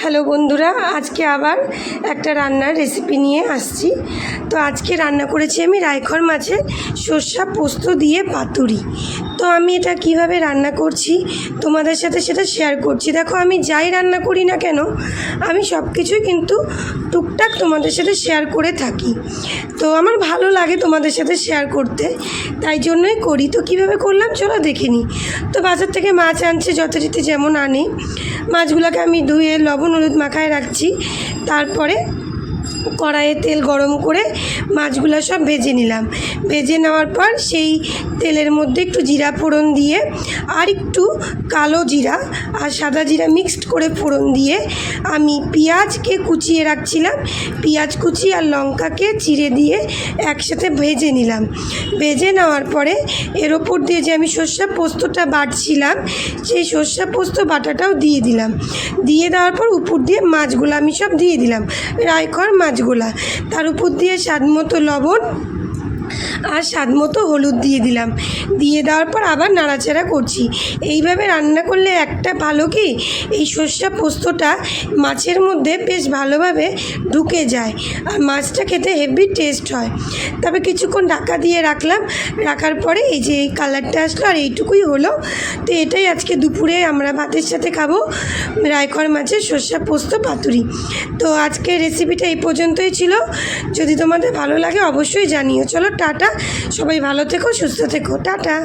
Hello বন্ধুরা, আজকে আবার একটা রান্নার রেসিপি নিয়ে আসছি। তো আজকে রান্না করেছি আমি রায়খর মাছের সর্ষা পোস্ত দিয়ে পাতুরি। তো আমি এটা কীভাবে রান্না করছি, তোমাদের সাথে সেটা শেয়ার করছি। দেখো, আমি যাই রান্না করি না কেন, আমি সব কিছুই কিন্তু টুকটাক তোমাদের সাথে শেয়ার করে থাকি। তো আমার ভালো লাগে তোমাদের সাথে শেয়ার করতে, তাই জন্যই করি। তো কীভাবে করলাম, চলো দেখে তো বাজার থেকে মাছ আনছে, যথারীতি যেমন আনে। মাছগুলোকে আমি ধুয়ে, লবণ হলুদ মাখায় রাখছি। তারপরে কড়াইয়ে তেল গরম করে মাছগুলো সব ভেজে নিলাম। ভেজে নেওয়ার পর সেই তেলের মধ্যে একটু জিরা ফোড়ন দিয়ে আর একটু কালো জিরা আর সাদা জিরা মিক্সড করে ফোড়ন দিয়ে আমি পেঁয়াজকে কুচিয়ে রাখছিলাম। পেঁয়াজ কুচি আর লঙ্কাকে চিড়ে দিয়ে একসাথে ভেজে নিলাম। ভেজে নেওয়ার পরে এর ওপর দিয়ে যে আমি সর্ষা পোস্তটা বাটছিলাম, সেই সর্ষা পোস্ত বাটাটাও দিয়ে দিলাম। দিয়ে দেওয়ার পর উপর দিয়ে মাছগুলো আমি সব দিয়ে দিলাম। রায়খর মাছগুলা তার উপর দিয়ে স্বাদ মতো লবণ আর স্বাদ মতো হলুদ দিয়ে দিলাম। দিয়ে দেওয়ার পর আবার নাড়াচাড়া করছি। এইভাবে রান্না করলে একটা ভালো কি? এই সর্ষা পোস্তটা মাছের মধ্যে বেশ ভালোভাবে ঢুকে যায় আর মাছটা খেতে হেভি টেস্ট হয়। তবে কিছুক্ষণ ঢাকা দিয়ে রাখলাম। রাখার পরে এই যে এই কালারটা আসলো আর এইটুকুই হলো। তো এটাই আজকে দুপুরে আমরা ভাতের সাথে খাব রায়খর মাছের সর্ষা পোস্ত পাতুরি। তো আজকের রেসিপিটা এই পর্যন্তই ছিল। যদি তোমাদের ভালো লাগে অবশ্যই জানিও। চলো টাটা। সবাই ভালো থেকো সুস্থ থেকো। টাটা।